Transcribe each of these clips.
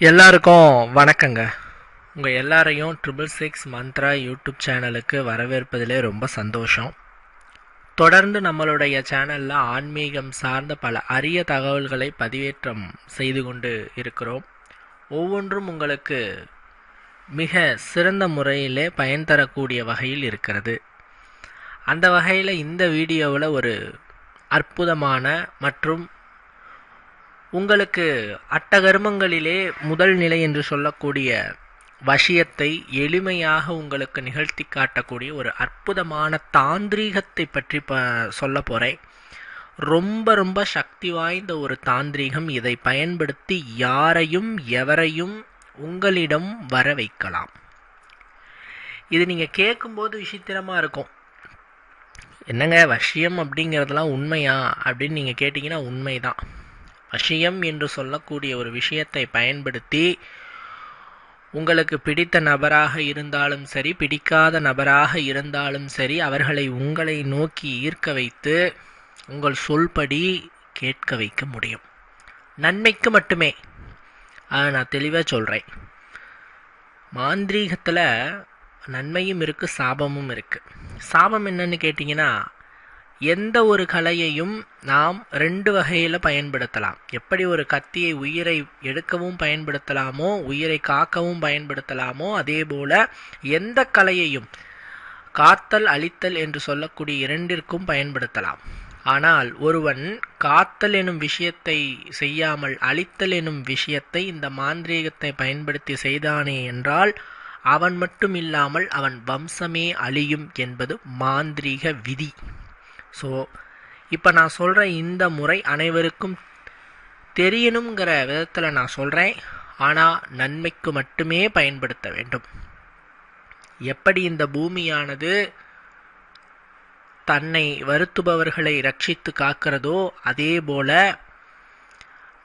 எல்லாருக்கும் வணக்கங்க. உங்கள் எல்லாரையும் ட்ரிபிள் சிக்ஸ் மந்த்ரா யூடியூப் சேனலுக்கு வரவேற்பதிலே ரொம்ப சந்தோஷம். தொடர்ந்து நம்மளுடைய சேனலில் ஆன்மீகம் சார்ந்த பல அரிய தகவல்களை பதிவேற்றம் செய்து கொண்டு இருக்கிறோம். ஒவ்வொன்றும் உங்களுக்கு மிக சிறந்த முறையிலே பயன் தரக்கூடிய வகையில் இருக்கிறது. அந்த வகையில் இந்த வீடியோவில் ஒரு அற்புதமான மற்றும் உங்களுக்கு அட்டகர்மங்களிலே முதல் நிலை என்று சொல்லக்கூடிய வசியத்தை எளிமையாக உங்களுக்கு நிகழ்த்தி காட்டக்கூடிய ஒரு அற்புதமான தாந்திரீகத்தை பற்றி ப சொல்ல போகிறேன் ரொம்ப ரொம்ப சக்தி வாய்ந்த ஒரு தாந்திரீகம் இதை பயன்படுத்தி யாரையும் எவரையும் உங்களிடம் வர வைக்கலாம். இது நீங்கள் கேட்கும்போது விசித்திரமாக இருக்கும். என்னங்க வசியம் அப்படிங்கிறதுலாம் உண்மையா அப்படின்னு நீங்கள் கேட்டிங்கன்னா உண்மைதான். விஷயம் என்று சொல்லக்கூடிய ஒரு விஷயத்தை பயன்படுத்தி உங்களுக்கு பிடித்த நபராக இருந்தாலும் சரி பிடிக்காத நபராக இருந்தாலும் சரி அவர்களை உங்களை நோக்கி ஈர்க்க வைத்து உங்கள் சொல்படி கேட்க வைக்க முடியும். நன்மைக்கு மட்டுமே. அதை நான் தெளிவாக சொல்கிறேன் மாந்திரீகத்தில் நன்மையும் இருக்குது சாபமும் இருக்குது சாபம் என்னன்னு கேட்டிங்கன்னா எந்த ஒரு கலையையும் நாம் ரெண்டு வகையில் பயன்படுத்தலாம். எப்படி ஒரு கத்தியை உயிரை எடுக்கவும் பயன்படுத்தலாமோ உயிரை காக்கவும் பயன்படுத்தலாமோ அதே போல எந்த கலையையும் காத்தல் அழித்தல் என்று சொல்லக்கூடிய இரண்டிற்கும் பயன்படுத்தலாம். ஆனால் ஒருவன் காத்தல் எனும் விஷயத்தை செய்யாமல் அழித்தல் எனும் விஷயத்தை இந்த மாந்திரீகத்தை பயன்படுத்தி செய்தானே என்றால் அவன் மட்டும் இல்லாமல் அவன் வம்சமே அழியும் என்பது மாந்திரீக விதி. ஸோ இப்போ நான் சொல்கிற இந்த முறை அனைவருக்கும் தெரியணுங்கிற விதத்தில் நான் சொல்கிறேன் ஆனால் நன்மைக்கு மட்டுமே பயன்படுத்த வேண்டும். எப்படி இந்த பூமியானது தன்னை வருத்துபவர்களை ரட்சித்து காக்கிறதோ அதே போல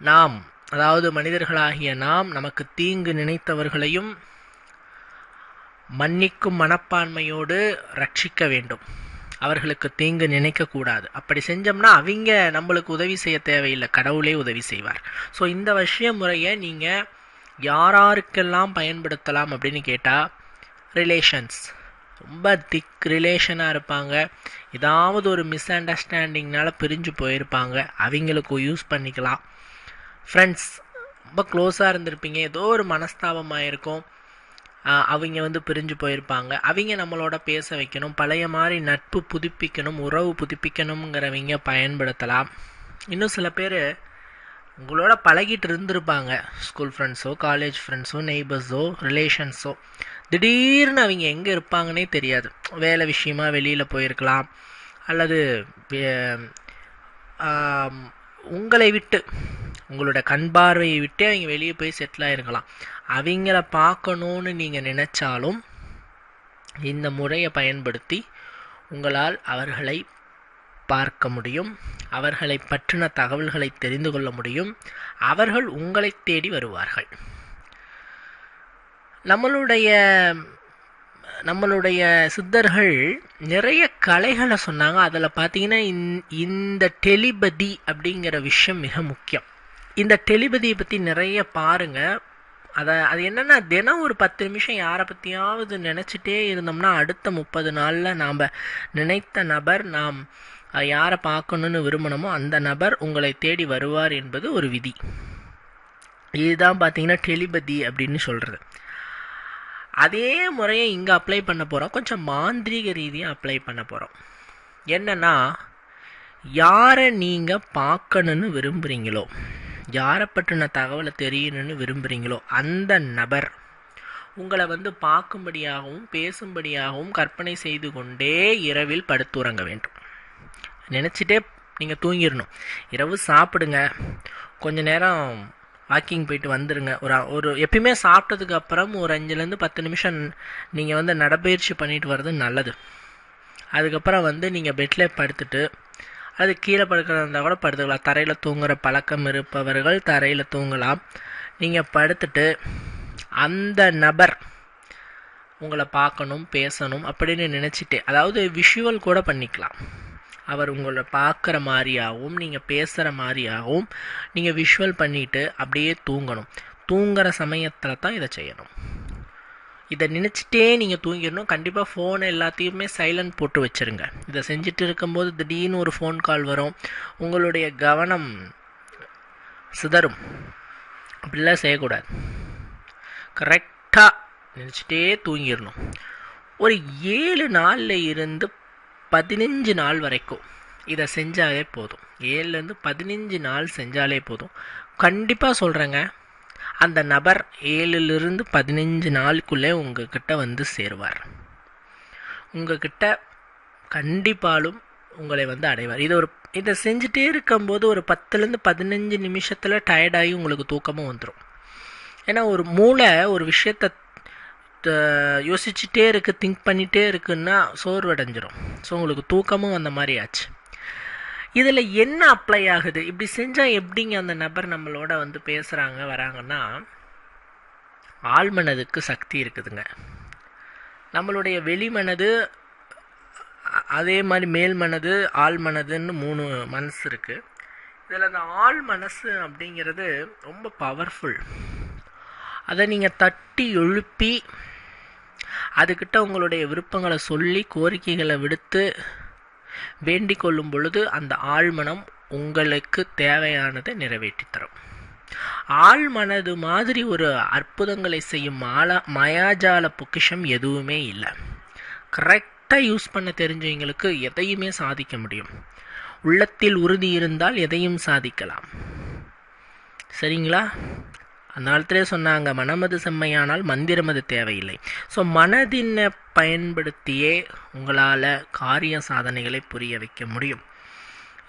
நாம் அதாவது மனிதர்களாகிய நாம் நமக்கு தீங்கு நினைத்தவர்களையும் மன்னிக்கும் மனப்பான்மையோடு ரட்சிக்க வேண்டும். அவர்களுக்கு தீங்கு நினைக்கக்கூடாது. அப்படி செஞ்சோம்னா அவங்க நம்மளுக்கு உதவி செய்ய தேவையில்லை. கடவுளே உதவி செய்வார். ஸோ இந்த விஷய முறையை நீங்கள் யாராருக்கெல்லாம் பயன்படுத்தலாம் அப்படின்னு கேட்டால் ரிலேஷன்ஸ் ரொம்ப திக் ரிலேஷனாக இருப்பாங்க. ஏதாவது ஒரு மிஸ் அண்டர்ஸ்டாண்டிங்னால பிரிஞ்சு போயிருப்பாங்க. அவங்களுக்கும் யூஸ் பண்ணிக்கலாம். ஃப்ரெண்ட்ஸ் ரொம்ப க்ளோஸாக இருந்திருப்பீங்க. ஏதோ ஒரு மனஸ்தாபமாக இருக்கும் அவங்க வந்து பிரிஞ்சு போயிருப்பாங்க. அவங்க நம்மளோட பேச வைக்கணும் பழைய மாதிரி நட்பு புதுப்பிக்கணும் உறவு புதுப்பிக்கணுங்கிறவங்க பயன்படுத்தலாம். இன்னும் சில பேர் உங்களோட பழகிட்டு இருந்திருப்பாங்க. ஸ்கூல் ஃப்ரெண்ட்ஸோ காலேஜ் ஃப்ரெண்ட்ஸோ நெய்பர்ஸோ ரிலேஷன்ஸோ திடீர்னு அவங்க எங்கே இருப்பாங்கன்னே தெரியாது. வேலை விஷயமா வெளியில் போயிருக்கலாம். அல்லது உங்களை விட்டு உங்களோட கண் பார்வையை விட்டு அவங்க வெளியே போய் செட்டில் ஆகிருக்கலாம் அவங்கள பார்க்கணுன்னு நீங்கள் நினச்சாலும் இந்த முறையை பயன்படுத்தி உங்களால் அவர்களை பார்க்க முடியும். அவர்களை பற்றின தகவல்களை தெரிந்து கொள்ள முடியும். அவர்கள் உங்களை தேடி வருவார்கள். நம்மளுடைய நம்மளுடைய சித்தர்கள் நிறைய கலைகளை சொன்னாங்க. அதில் பார்த்தீங்கன்னா இந்த டெலிபதி அப்படிங்கிற விஷயம் மிக முக்கியம். இந்த டெலிபதியை பற்றி நிறைய பாருங்கள் அதை அது என்னென்னா தினம் ஒரு பத்து நிமிஷம் யாரை பற்றியாவது நினச்சிட்டே இருந்தோம்னா அடுத்த முப்பது நாளில் நாம் நினைத்த நபர் நாம் யாரை பார்க்கணுன்னு விரும்பணுமோ அந்த நபர் உங்களை தேடி வருவார் என்பது ஒரு விதி. இதுதான் பார்த்தீங்கன்னா டெலிபதி அப்படின்னு சொல்கிறது அதே முறையை இங்கே அப்ளை பண்ண போகிறோம் கொஞ்சம் மாந்திரீக ரீதியாக அப்ளை பண்ண போகிறோம் என்னென்னா யாரை நீங்கள் பார்க்கணுன்னு விரும்புகிறீங்களோ யாரை பற்றின தகவலை தெரியணும்னு விரும்புகிறீங்களோ அந்த நபர் உங்களை வந்து பார்க்கும்படியாகவும் பேசும்படியாகவும் கற்பனை செய்து கொண்டே இரவில் படுத்துறங்க வேண்டும். நினச்சிட்டே நீங்கள் தூங்கிடணும். இரவு சாப்பிடுங்க. கொஞ்ச நேரம் வாக்கிங் போயிட்டு வந்துடுங்க ஒரு ஒரு எப்பயுமே சாப்பிட்டதுக்கு அப்புறம் ஒரு அஞ்சுலேருந்து பத்து நிமிஷம் நீங்கள் வந்து நடைப்பயிற்சி பண்ணிட்டு வர்றது நல்லது. அதுக்கப்புறம் வந்து நீங்கள் பெட்டில் படுத்துட்டு அது கீழே படுக்கிறதா இருந்தால் கூட படுத்துக்கலாம். தரையில் தூங்குகிற பழக்கம் இருப்பவர்கள் தரையில் தூங்கலாம். நீங்கள் படுத்துட்டு அந்த நபர் உங்களை பார்க்கணும் பேசணும் அப்படின்னு நினச்சிட்டு அதாவது விஷுவல் கூட பண்ணிக்கலாம். அவர் உங்களை பார்க்குற மாதிரியாகவும் நீங்கள் பேசுகிற மாதிரியாகவும் நீங்கள் விஷுவல் பண்ணிவிட்டு அப்படியே தூங்கணும். தூங்குகிற சமயத்தில் தான் இதை செய்யணும். இதை நினச்சிட்டே நீங்கள் தூங்கிடணும். கண்டிப்பாக ஃபோனை எல்லாத்தையுமே சைலண்ட் போட்டு வச்சுருங்க. இதை செஞ்சுட்டு இருக்கும்போது திடீர்னு ஒரு ஃபோன் கால் வரும். உங்களுடைய கவனம் சிதறும். அப்படிலாம் செய்யக்கூடாது. கரெக்டாக நினச்சிட்டே தூங்கிடணும். ஒரு ஏழு நாளில் இருந்து பதினஞ்சு நாள் வரைக்கும் இதை செஞ்சாலே போதும். ஏழுலேருந்து பதினஞ்சு நாள் செஞ்சாலே போதும். கண்டிப்பாக சொல்கிறேங்க அந்த நபர் ஏழுலேருந்து பதினஞ்சு நாளுக்குள்ளே உங்ககிட்ட வந்து சேருவார். உங்ககிட்ட கண்டிப்பாலும் உங்களை வந்து அடைவார். இது ஒரு இதை செஞ்சுட்டே இருக்கும்போது ஒரு பத்துலேருந்து பதினஞ்சு நிமிஷத்தில் டயர்டாகி உங்களுக்கு தூக்கமும் வந்துடும் ஏன்னா ஒரு மூளை ஒரு விஷயத்தை யோசிச்சுட்டே இருக்குது திங்க் பண்ணிகிட்டே இருக்குன்னா சோர்வடைஞ்சிரும். ஸோ உங்களுக்கு தூக்கமும் அந்த மாதிரி ஆச்சு. இதில் என்ன அப்ளை ஆகுது? இப்படி செஞ்சால் எப்படிங்க அந்த நபர் நம்மளோட வந்து பேசுகிறாங்க வராங்கன்னா ஆழ்மனதுக்கு சக்தி இருக்குதுங்க. நம்மளுடைய வெளிமனது அதே மாதிரி மேல் மனது ஆள் மனதுன்னு மூணு மனசு இருக்குது இதில் அந்த ஆள் மனசு அப்படிங்கிறது ரொம்ப பவர்ஃபுல் அதை நீங்கள் தட்டி எழுப்பி அதுக்கிட்ட உங்களுடைய விருப்பங்களை சொல்லி கோரிக்கைகளை விடுத்து வேண்டிக் கொள்ளும் பொழுது அந்த ஆழ்மனம் உங்களுக்கு தேவையானதை நிறைவேற்றி தரும் ஆழ்மனது மாதிரி ஒரு அற்புதங்களை செய்யும் மாலா மயாஜால பொக்கிஷம் எதுவுமே இல்லை. கரெக்டாக யூஸ் பண்ண தெரிஞ்சவங்களுக்கு எதையுமே சாதிக்க முடியும். உள்ளத்தில் உறுதி இருந்தால் எதையும் சாதிக்கலாம். சரிங்களா? அந்த காலத்திலே சொன்னாங்க மனமது செம்மையானால் மந்திரமது தேவையில்லை. ஸோ மனதினை பயன்படுத்தியே உங்களால் காரிய சாதனைகளை புரிய வைக்க முடியும்.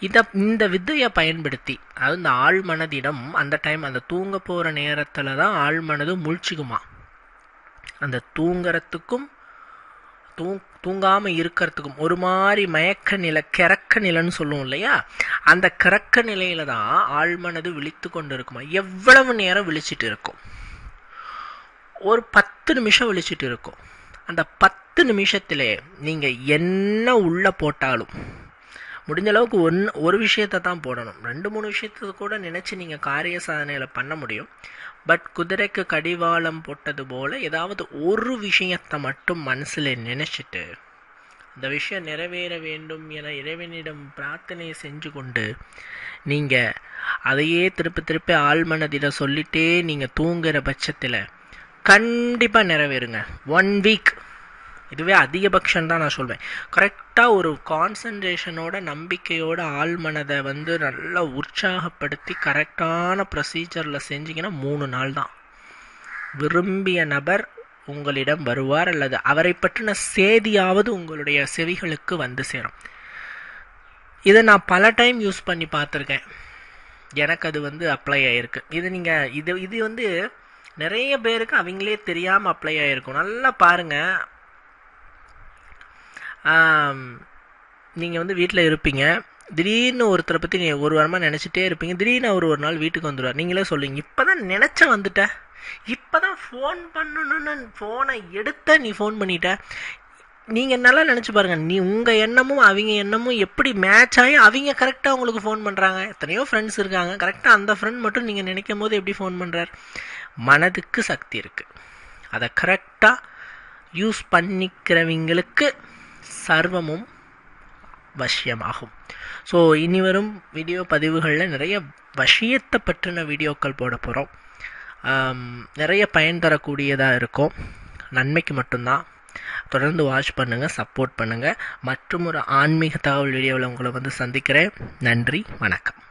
இதை இந்த வித்தையை பயன்படுத்தி அதாவது இந்த ஆழ்மனதிடம் அந்த டைம் அந்த தூங்க போகிற நேரத்தில் தான் ஆழ் மனது முழிச்சுக்குமா? அந்த தூங்குறத்துக்கும் தூ தூங்காமல் இருக்கிறதுக்கும் ஒரு மாதிரி மயக்க நிலை கிறக்க நிலைன்னு சொல்லுவோம் இல்லையா? அந்த கிறக்க நிலையில தான் ஆழ்மனது விழித்து கொண்டு இருக்குமா எவ்வளவு நேரம் விழிச்சிட்டு இருக்கும்? ஒரு பத்து நிமிஷம் விழிச்சிட்டு இருக்கும். அந்த பத்து நிமிஷத்திலே நீங்கள் என்ன உள்ளே போட்டாலும் முடிஞ்ச அளவுக்கு ஒன் ஒரு விஷயத்தை தான் போடணும். ரெண்டு மூணு விஷயத்தை கூட நினச்சி நீங்கள் காரிய சாதனையில் பண்ண முடியும். பட் குதிரைக்கு கடிவாளம் போட்டது போல் ஏதாவது ஒரு விஷயத்தை மட்டும் மனசில் நினச்சிட்டு இந்த விஷயம் நிறைவேற வேண்டும் என இறைவனிடம் பிரார்த்தனை செஞ்சு கொண்டு நீங்கள் அதையே திருப்பி திருப்பி ஆழ்மனதில் சொல்லிட்டே நீங்கள் தூங்குற பட்சத்தில் கண்டிப்பாக நிறைவேறுங்க. ஒன் வீக் இதுவே அதிகபட்சம் தான் நான் சொல்வேன். கரெக்டாக ஒரு கான்சன்ட்ரேஷனோட நம்பிக்கையோட ஆழ்மனதை வந்து நல்லா உற்சாகப்படுத்தி கரெக்டான ப்ரொசீஜரில் செஞ்சிங்கன்னா மூணு நாள் தான். விரும்பிய நபர் உங்களிடம் வருவார் அல்லது அவரை பற்றின செய்தியாவது உங்களுடைய செவிகளுக்கு வந்து சேரும். இதை நான் பல டைம் யூஸ் பண்ணி பார்த்துருக்கேன். எனக்கு அது வந்து அப்ளை ஆகிருக்கு இது நீங்கள் இது இது வந்து நிறைய பேருக்கு அவங்களே தெரியாமல் அப்ளை ஆகிருக்கும் நல்லா பாருங்கள் நீங்கள் வந்து வீட்டில் இருப்பீங்க. திடீர்னு ஒருத்தரை பற்றி நீ ஒரு வாரமாக நினச்சிட்டே இருப்பீங்க. திடீர்னு அவர் ஒரு நாள் வீட்டுக்கு வந்துடுவார் நீங்களே சொல்லுவீங்க இப்போ தான் நினச்ச வந்துட்ட. இப்போ தான் ஃபோன் பண்ணணுன்னு ஃபோனை எடுத்த நீ ஃபோன் பண்ணிட்ட. நீங்கள் நல்லா நினச்சி பாருங்கள் நீ உங்கள் எண்ணமும் அவங்க எண்ணமும் எப்படி மேட்ச் ஆகி அவங்க கரெக்டாக உங்களுக்கு ஃபோன் பண்ணுறாங்க எத்தனையோ ஃப்ரெண்ட்ஸ் இருக்காங்க. கரெக்டாக அந்த ஃப்ரெண்ட் மட்டும் நீங்கள் நினைக்கும் போது எப்படி ஃபோன் பண்ணுறார் மனதுக்கு சக்தி இருக்குது அதை கரெக்டாக யூஸ் பண்ணிக்கிறவங்களுக்கு சர்வமும் வசியமாகும். ஸோ இனி வரும் வீடியோ பதிவுகளில் நிறைய வசியத்தை பற்றின வீடியோக்கள் போட போகிறோம் நிறைய பயன் தரக்கூடியதாக இருக்கும். நன்மைக்கு மட்டும்தான். தொடர்ந்து வாட்ச் பண்ணுங்கள் சப்போர்ட் பண்ணுங்கள் மற்றும் ஒரு ஆன்மீக தகவல் வீடியோவில் உங்களை வந்து சந்திக்கிறேன். நன்றி வணக்கம்.